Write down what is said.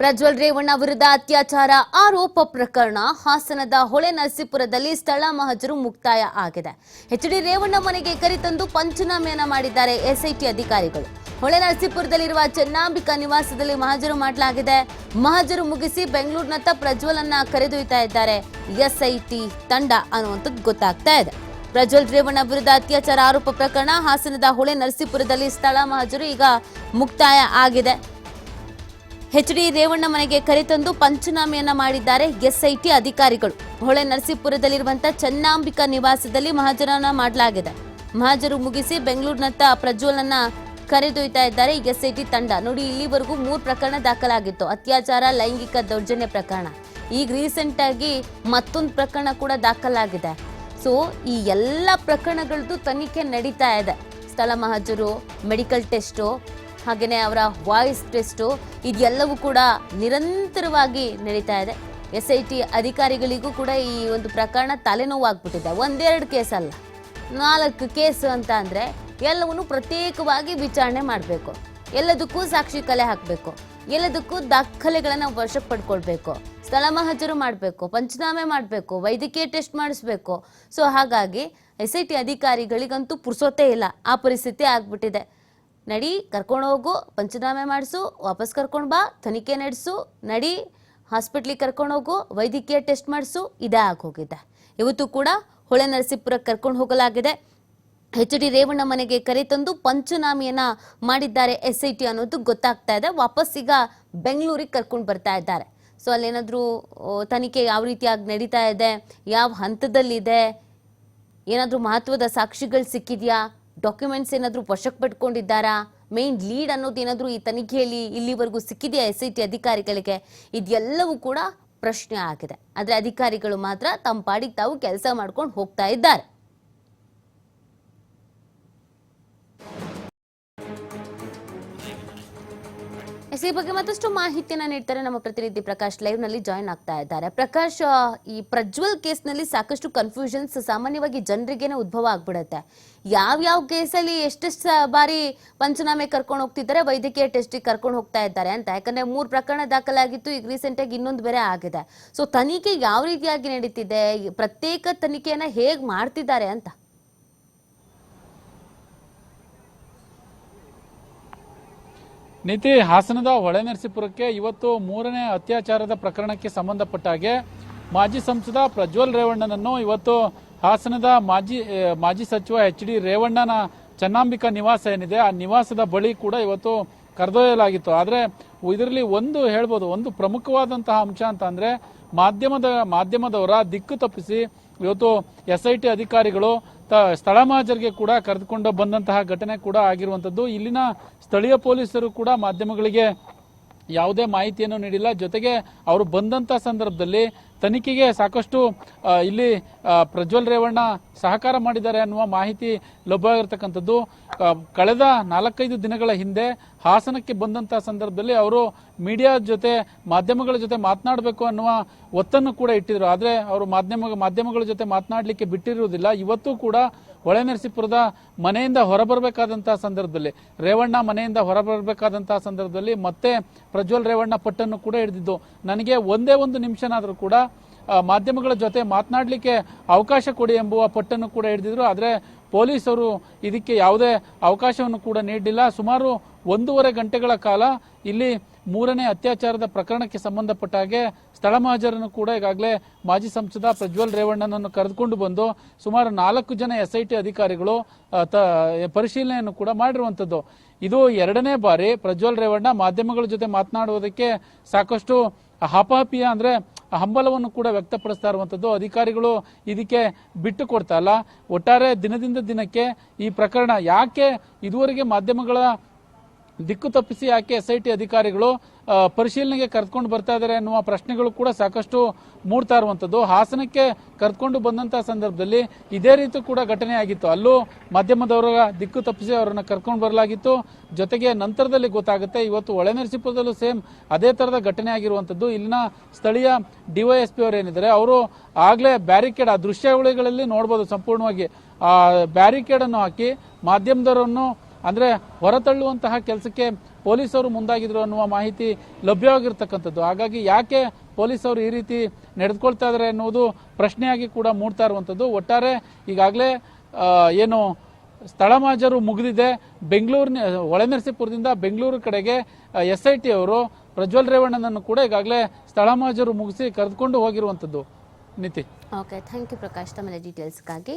ಪ್ರಜ್ವಲ್ ರೇವಣ್ಣ ವಿರುದ್ಧ ಅತ್ಯಾಚಾರ ಆರೋಪ ಪ್ರಕರಣ ಹಾಸನದ ಹೊಳೆ ನರಸೀಪುರದಲ್ಲಿ ಸ್ಥಳ ಮಹಜರು ಮುಕ್ತಾಯ ಆಗಿದೆ. ಎಚ್ ಡಿ ರೇವಣ್ಣ ಮನೆಗೆ ಕರೆತಂದು ಪಂಚನಾಮೆಯನ್ನ ಮಾಡಿದ್ದಾರೆ ಎಸ್ಐಟಿ ಅಧಿಕಾರಿಗಳು. ಹೊಳೆ ನರಸೀಪುರದಲ್ಲಿರುವ ಚೆನ್ನಾಂಬಿಕಾ ನಿವಾಸದಲ್ಲಿ ಮಹಜರು ಮಾಡಲಾಗಿದೆ. ಮಹಜರು ಮುಗಿಸಿ ಬೆಂಗಳೂರಿನತ್ತ ಪ್ರಜ್ವಲನ್ನ ಕರೆದೊಯ್ತಾ ಇದ್ದಾರೆ. ಎಸ್ಐಟಿ ತಂಡ ಅನ್ನುವಂಥದ್ದು ಗೊತ್ತಾಗ್ತಾ ಇದೆ. ಪ್ರಜ್ವಲ್ ರೇವಣ್ಣ ವಿರುದ್ಧ ಅತ್ಯಾಚಾರ ಆರೋಪ ಪ್ರಕರಣ ಹಾಸನದ ಹೊಳೆ ನರಸೀಪುರದಲ್ಲಿ ಸ್ಥಳ ಮಹಜರು ಈಗ ಮುಕ್ತಾಯ ಆಗಿದೆ. ಎಚ್ ಡಿ ರೇವಣ್ಣ ಮನೆಗೆ ಕರೆತಂದು ಪಂಚನಾಮೆಯನ್ನ ಮಾಡಿದ್ದಾರೆ ಎಸ್ಐಟಿ ಅಧಿಕಾರಿಗಳು. ಹೊಳೆ ನರಸೀಪುರದಲ್ಲಿರುವಂತಹ ಚೆನ್ನಾಂಬಿಕಾ ನಿವಾಸದಲ್ಲಿ ಮಹಾಜರನ್ನ ಮಾಡಲಾಗಿದೆ. ಮಹಾಜರು ಮುಗಿಸಿ ಬೆಂಗಳೂರಿನತ್ತ ಪ್ರಜ್ವಲನ್ನ ಕರೆದೊಯ್ತಾ ಇದ್ದಾರೆ ಎಸ್ಐಟಿ ತಂಡ. ನೋಡಿ, ಇಲ್ಲಿವರೆಗೂ ಮೂರು ಪ್ರಕರಣ ದಾಖಲಾಗಿತ್ತು. ಅತ್ಯಾಚಾರ, ಲೈಂಗಿಕ ದೌರ್ಜನ್ಯ ಪ್ರಕರಣ. ಈಗ ರೀಸೆಂಟ್ ಆಗಿ ಮತ್ತೊಂದು ಪ್ರಕರಣ ಕೂಡ ದಾಖಲಾಗಿದೆ. ಸೊ ಈ ಎಲ್ಲ ಪ್ರಕರಣಗಳದ್ದು ತನಿಖೆ ನಡೀತಾ ಇದೆ. ಸ್ಥಳ ಮಹಜರು, ಮೆಡಿಕಲ್ ಟೆಸ್ಟು ಹಾಗೆಯೇ ಅವರ ವಾಯ್ಸ್ ಟೆಸ್ಟು ಇದೆಲ್ಲವೂ ಕೂಡ ನಿರಂತರವಾಗಿ ನಡೀತಾ ಇದೆ. ಎಸ್ ಐ ಟಿ ಅಧಿಕಾರಿಗಳಿಗೂ ಕೂಡ ಈ ಒಂದು ಪ್ರಕರಣ ತಲೆನೋವಾಗ್ಬಿಟ್ಟಿದೆ. ಒಂದೆರಡು ಕೇಸ್ ಅಲ್ಲ. ನಾಲ್ಕು ಕೇಸ್ ಅಂತ ಅಂದರೆ ಎಲ್ಲವನ್ನು ಪ್ರತ್ಯೇಕವಾಗಿ ವಿಚಾರಣೆ ಮಾಡಬೇಕು. ಎಲ್ಲದಕ್ಕೂ ಸಾಕ್ಷಿ ಕಲೆ ಹಾಕಬೇಕು. ಎಲ್ಲದಕ್ಕೂ ದಾಖಲೆಗಳನ್ನು ವಶಕ್ಕೆ ಪಡ್ಕೊಳ್ಬೇಕು. ಸ್ಥಳ ಮಹಜರು ಮಾಡಬೇಕು, ಪಂಚನಾಮೆ ಮಾಡಬೇಕು, ವೈದ್ಯಕೀಯ ಟೆಸ್ಟ್ ಮಾಡಿಸ್ಬೇಕು. ಸೊ ಹಾಗಾಗಿ ಎಸ್ ಐ ಟಿ ಅಧಿಕಾರಿಗಳಿಗಂತೂ ಪುರ್ಸೋತೇ ಇಲ್ಲ. ಆ ಪರಿಸ್ಥಿತಿ ಆಗ್ಬಿಟ್ಟಿದೆ. ನಡಿ, ಕರ್ಕೊಂಡು ಹೋಗು, ಪಂಚನಾಮೆ ಮಾಡಿಸು, ವಾಪಸ್ ಕರ್ಕೊಂಡು ಬಾ, ತನಿಖೆ ನಡೆಸು, ನಡಿ ಹಾಸ್ಪಿಟ್ಲಿಗೆ ಕರ್ಕೊಂಡು ಹೋಗು, ವೈದ್ಯಕೀಯ ಟೆಸ್ಟ್ ಮಾಡಿಸು, ಇದೇ ಆಗೋಗಿದೆ ಇವತ್ತು ಕೂಡ ಹೊಳೆ ನರಸೀಪುರಕ್ಕೆ ಕರ್ಕೊಂಡು ಹೋಗಲಾಗಿದೆ. ಎಚ್ ಡಿ ರೇವಣ್ಣ ಮನೆಗೆ ಕರೆ ತಂದು ಪಂಚನಾಮಿಯನ್ನ ಮಾಡಿದ್ದಾರೆ ಎಸ್ ಐ ಟಿ ಅನ್ನೋದು ಗೊತ್ತಾಗ್ತಾ ಇದೆ. ವಾಪಸ್ ಈಗ ಬೆಂಗಳೂರಿಗೆ ಕರ್ಕೊಂಡು ಬರ್ತಾ ಇದ್ದಾರೆ. ಸೊ ಅಲ್ಲೇನಾದರೂ ತನಿಖೆ ಯಾವ ರೀತಿಯಾಗಿ ನಡೀತಾ ಇದೆ, ಯಾವ ಹಂತದಲ್ಲಿದೆ, ಏನಾದರೂ ಮಹತ್ವದ ಸಾಕ್ಷಿಗಳು ಸಿಕ್ಕಿದ್ಯಾ? ಡಾಕ್ಯುಮೆಂಟ್ಸ್ ಏನಾದರೂ ವಶಕ್ಕೆ ಪಡ್ಕೊಂಡಿದ್ದಾರಾ? ಮೇನ್ ಲೀಡ್ ಅನ್ನೋದು ಏನಾದರೂ ಈ ತನಿಖೆಯಲ್ಲಿ ಇಲ್ಲಿವರೆಗೂ ಸಿಕ್ಕಿದೆಯಾ ಎಸ್ ಐ ಟಿ ಅಧಿಕಾರಿಗಳಿಗೆ? ಇದೆಲ್ಲವೂ ಕೂಡ ಪ್ರಶ್ನೆ ಆಗಿದೆ. ಆದರೆ ಅಧಿಕಾರಿಗಳು ಮಾತ್ರ ತಮ್ಮ ಪಾಡಿಗೆ ತಾವು ಕೆಲಸ ಮಾಡ್ಕೊಂಡು ಹೋಗ್ತಾ ಇದ್ದಾರೆ. ಎಸ್ ಈ ಬಗ್ಗೆ ಮತ್ತಷ್ಟು ಮಾಹಿತಿಯನ್ನ ನೀಡ್ತಾರೆ ನಮ್ಮ ಪ್ರತಿನಿಧಿ ಪ್ರಕಾಶ್ ಲೈವ್ನಲ್ಲಿ ಜಾಯಿನ್ ಆಗ್ತಾ ಇದ್ದಾರೆ. ಪ್ರಕಾಶ್ ಈ ಪ್ರಜ್ವಲ್ ಕೇಸ್ನಲ್ಲಿ ಸಾಕಷ್ಟು ಕನ್ಫ್ಯೂಷನ್ಸ್ ಸಾಮಾನ್ಯವಾಗಿ ಜನರಿಗೇನೆ ಉದ್ಭವ ಆಗ್ಬಿಡುತ್ತೆ. ಯಾವ ಯಾವ ಕೇಸಲ್ಲಿ ಎಷ್ಟೆಷ್ಟು ಸ- ಬಾರಿ ಪಂಚನಾಮೆ ಕರ್ಕೊಂಡು ಹೋಗ್ತಿದ್ದಾರೆ, ವೈದ್ಯಕೀಯ ಟೆಸ್ಟಿಗೆ ಕರ್ಕೊಂಡು ಹೋಗ್ತಾ ಇದ್ದಾರೆ ಅಂತ. ಯಾಕಂದ್ರೆ ಮೂರು ಪ್ರಕರಣ ದಾಖಲಾಗಿತ್ತು, ಈಗ ರೀಸೆಂಟ್ ಆಗಿ ಇನ್ನೊಂದು ಬೇರೆ ಆಗಿದೆ. ಸೊ ತನಿಖೆ ಯಾವ ರೀತಿಯಾಗಿ ನಡೀತಿದೆ, ಪ್ರತ್ಯೇಕ ತನಿಖೆಯನ್ನ ಹೇಗ್ ಮಾಡ್ತಿದ್ದಾರೆ ಅಂತ? ನೀತಿ ಹಾಸನದ ಹೊಳೆನರಸೀಪುರಕ್ಕೆ ಇವತ್ತು ಮೂರನೇ ಅತ್ಯಾಚಾರದ ಪ್ರಕರಣಕ್ಕೆ ಸಂಬಂಧಪಟ್ಟ ಹಾಗೆ ಮಾಜಿ ಸಂಸದ ಪ್ರಜ್ವಲ್ ರೇವಣ್ಣನನ್ನು ಇವತ್ತು ಹಾಸನದ ಮಾಜಿ ಮಾಜಿ ಸಚಿವ ಎಚ್ ಡಿ ರೇವಣ್ಣನ ಚೆನ್ನಾಂಬಿಕಾ ನಿವಾಸ ಏನಿದೆ, ಆ ನಿವಾಸದ ಬಳಿ ಕೂಡ ಇವತ್ತು ಕರೆದೊಯ್ಯಲಾಗಿತ್ತು. ಆದರೆ ಇದರಲ್ಲಿ ಒಂದು ಹೇಳ್ಬೋದು, ಒಂದು ಪ್ರಮುಖವಾದಂತಹ ಅಂಶ ಅಂತ ಅಂದರೆ ಮಾಧ್ಯಮದ, ಮಾಧ್ಯಮದವರ ದಿಕ್ಕು ತಪ್ಪಿಸಿ ಇವತ್ತು ಎಸ್ ಐ ಟಿ ಅಧಿಕಾರಿಗಳು ಸ್ಥಳ ಮಾಜರಿಗೆ ಕೂಡ ಕರೆದುಕೊಂಡು ಬಂದಂತಹ ಘಟನೆ ಕೂಡ ಆಗಿರುವಂಥದ್ದು. ಇಲ್ಲಿನ ಸ್ಥಳೀಯ ಪೊಲೀಸರು ಕೂಡ ಮಾಧ್ಯಮಗಳಿಗೆ ಯಾವುದೇ ಮಾಹಿತಿಯನ್ನು ನೀಡಿಲ್ಲ. ಜೊತೆಗೆ ಅವರು ಬಂದಂತ ಸಂದರ್ಭದಲ್ಲಿ ತನಿಖೆಗೆ ಸಾಕಷ್ಟು ಇಲ್ಲಿ ಪ್ರಜ್ವಲ್ ರೇವಣ್ಣ ಸಹಕಾರ ಮಾಡಿದ್ದಾರೆ ಅನ್ನುವ ಮಾಹಿತಿ ಲಭ್ಯವಾಗಿರ್ತಕ್ಕಂಥದ್ದು. ಕಳೆದ ನಾಲ್ಕೈದು ದಿನಗಳ ಹಿಂದೆ ಹಾಸನಕ್ಕೆ ಬಂದಂತಹ ಸಂದರ್ಭದಲ್ಲಿ ಅವರು ಮೀಡಿಯಾ ಜೊತೆ, ಮಾಧ್ಯಮಗಳ ಜೊತೆ ಮಾತನಾಡಬೇಕು ಅನ್ನುವ ಒತ್ತನ್ನು ಕೂಡ ಇಟ್ಟಿದ್ರು. ಆದರೆ ಅವರು ಮಾಧ್ಯಮ, ಮಾಧ್ಯಮಗಳ ಜೊತೆ ಮಾತನಾಡಲಿಕ್ಕೆ ಬಿಟ್ಟಿರುವುದಿಲ್ಲ. ಇವತ್ತು ಕೂಡ ಹೊಳೆನರಸೀಪುರದ ಮನೆಯಿಂದ ಹೊರಬರಬೇಕಾದಂತಹ ಸಂದರ್ಭದಲ್ಲಿ, ರೇವಣ್ಣ ಮನೆಯಿಂದ ಹೊರಬರಬೇಕಾದಂತಹ ಸಂದರ್ಭದಲ್ಲಿ ಮತ್ತೆ ಪ್ರಜ್ವಲ್ ರೇವಣ್ಣ ಪಟ್ಟನ್ನು ಕೂಡ ಹಿಡಿದಿದ್ದು, ನನಗೆ ಒಂದೇ ಒಂದು ನಿಮಿಷನಾದರೂ ಕೂಡ ಮಾಧ್ಯಮಗಳ ಜೊತೆ ಮಾತನಾಡಲಿಕ್ಕೆ ಅವಕಾಶ ಕೊಡಿ ಎಂಬುವ ಪಟ್ಟನ್ನು ಕೂಡ ಹಿಡಿದಿದ್ರು. ಆದರೆ ಪೊಲೀಸರು ಇದಕ್ಕೆ ಯಾವುದೇ ಅವಕಾಶವನ್ನು ಕೂಡ ನೀಡಲಿಲ್ಲ. ಸುಮಾರು ಒಂದೂವರೆ ಗಂಟೆಗಳ ಕಾಲ ಇಲ್ಲಿ ಮೂರನೇ ಅತ್ಯಾಚಾರದ ಪ್ರಕರಣಕ್ಕೆ ಸಂಬಂಧಪಟ್ಟ ಹಾಗೆ ಸ್ಥಳ ಮಹಾಜರನ್ನು ಕೂಡ ಈಗಾಗಲೇ ಮಾಜಿ ಸಂಸದ ಪ್ರಜ್ವಲ್ ರೇವಣ್ಣನನ್ನು ಕರೆದುಕೊಂಡು ಬಂದು ಸುಮಾರು ನಾಲ್ಕು ಜನ ಎಸ್ ಐ ಟಿ ಅಧಿಕಾರಿಗಳು ಪರಿಶೀಲನೆಯನ್ನು ಕೂಡ ಮಾಡಿರುವಂತದ್ದು ಇದು ಎರಡನೇ ಬಾರಿ ಪ್ರಜ್ವಲ್ ರೇವಣ್ಣ ಮಾಧ್ಯಮಗಳ ಜೊತೆ ಮಾತನಾಡುವುದಕ್ಕೆ ಸಾಕಷ್ಟು ಹಪಾಪಿಯ ಅಂದ್ರೆ ಹಂಬಲವನ್ನು ಕೂಡ ವ್ಯಕ್ತಪಡಿಸ್ತಾ ಇರುವಂಥದ್ದು. ಅಧಿಕಾರಿಗಳು ಇದಕ್ಕೆ ಬಿಟ್ಟು ಕೊಡ್ತಾ ಇಲ್ಲ. ಒಟ್ಟಾರೆ ದಿನದಿಂದ ದಿನಕ್ಕೆ ಈ ಪ್ರಕರಣ ಯಾಕೆ ಇದುವರೆಗೆ ಮಾಧ್ಯಮಗಳ ದಿಕ್ಕು ತಪ್ಪಿಸಿ ಯಾಕೆ ಎಸ್ ಐ ಟಿ ಅಧಿಕಾರಿಗಳು ಪರಿಶೀಲನೆಗೆ ಕರೆದುಕೊಂಡು ಬರ್ತಾ ಇದ್ದಾರೆ ಅನ್ನುವ ಪ್ರಶ್ನೆಗಳು ಕೂಡ ಸಾಕಷ್ಟು ಮೂಡ್ತಾ ಇರುವಂತದ್ದು. ಹಾಸನಕ್ಕೆ ಕರೆದುಕೊಂಡು ಬಂದಂತಹ ಸಂದರ್ಭದಲ್ಲಿ ಇದೇ ರೀತಿ ಕೂಡ ಘಟನೆ ಆಗಿತ್ತು. ಅಲ್ಲೂ ಮಾಧ್ಯಮದವರ ದಿಕ್ಕು ತಪ್ಪಿಸಿ ಅವರನ್ನು ಕರ್ಕೊಂಡು ಬರಲಾಗಿತ್ತು. ಜೊತೆಗೆ ನಂತರದಲ್ಲಿ ಗೊತ್ತಾಗುತ್ತೆ, ಇವತ್ತು ಒಳನರಸೀಪುರದಲ್ಲೂ ಸೇಮ್ ಅದೇ ತರದ ಘಟನೆ ಆಗಿರುವಂತದ್ದು. ಇಲ್ಲಿನ ಸ್ಥಳೀಯ ಡಿವೈಎಸ್ಪಿ ಅವರು ಏನಿದ್ದಾರೆ, ಅವರು ಆಗ್ಲೇ ಬ್ಯಾರಿಕೇಡ್, ಆ ದೃಶ್ಯಾವಳಿಗಳಲ್ಲಿ ನೋಡಬಹುದು ಸಂಪೂರ್ಣವಾಗಿ. ಆ ಬ್ಯಾರಿಕೇಡನ್ನು ಹಾಕಿ ಮಾಧ್ಯಮದವರನ್ನು ಅಂದ್ರೆ ಹೊರತಳ್ಳುವಂತಹ ಕೆಲಸಕ್ಕೆ ಪೊಲೀಸರು ಮುಂದಾಗಿದ್ರು ಅನ್ನುವ ಮಾಹಿತಿ ಲಭ್ಯವಾಗಿರ್ತಕ್ಕಂಥದ್ದು. ಹಾಗಾಗಿ ಯಾಕೆ ಪೊಲೀಸರು ಈ ರೀತಿ ನಡೆದುಕೊಳ್ತಾ ಇದ್ದಾರೆ ಅನ್ನೋದು ಪ್ರಶ್ನೆಯಾಗಿ ಕೂಡ ಮೂಡ್ತಾ ಇರುವಂಥದ್ದು. ಒಟ್ಟಾರೆ ಈಗಾಗಲೇ ಏನು ಸ್ಥಳ ಮಾಜರು ಮುಗಿದಿದೆ. ಬೆಂಗಳೂರಿನ ಒಳನರಸೀಪುರದಿಂದ ಬೆಂಗಳೂರು ಕಡೆಗೆ ಎಸ್ ಐ ಟಿ ಅವರು ಪ್ರಜ್ವಲ್ ರೇವಣ್ಣನನ್ನು ಕೂಡ ಈಗಾಗಲೇ ಸ್ಥಳ ಮಾಜರು ಮುಗಿಸಿ ಕರೆದುಕೊಂಡು ಹೋಗಿರುವಂಥದ್ದು. ನಿತಿ. ಓಕೆ, ಥ್ಯಾಂಕ್ ಯು ಪ್ರಕಾಶ್ ತಮ್ಮ ಡೀಟೇಲ್ಸ್ಗಾಗಿ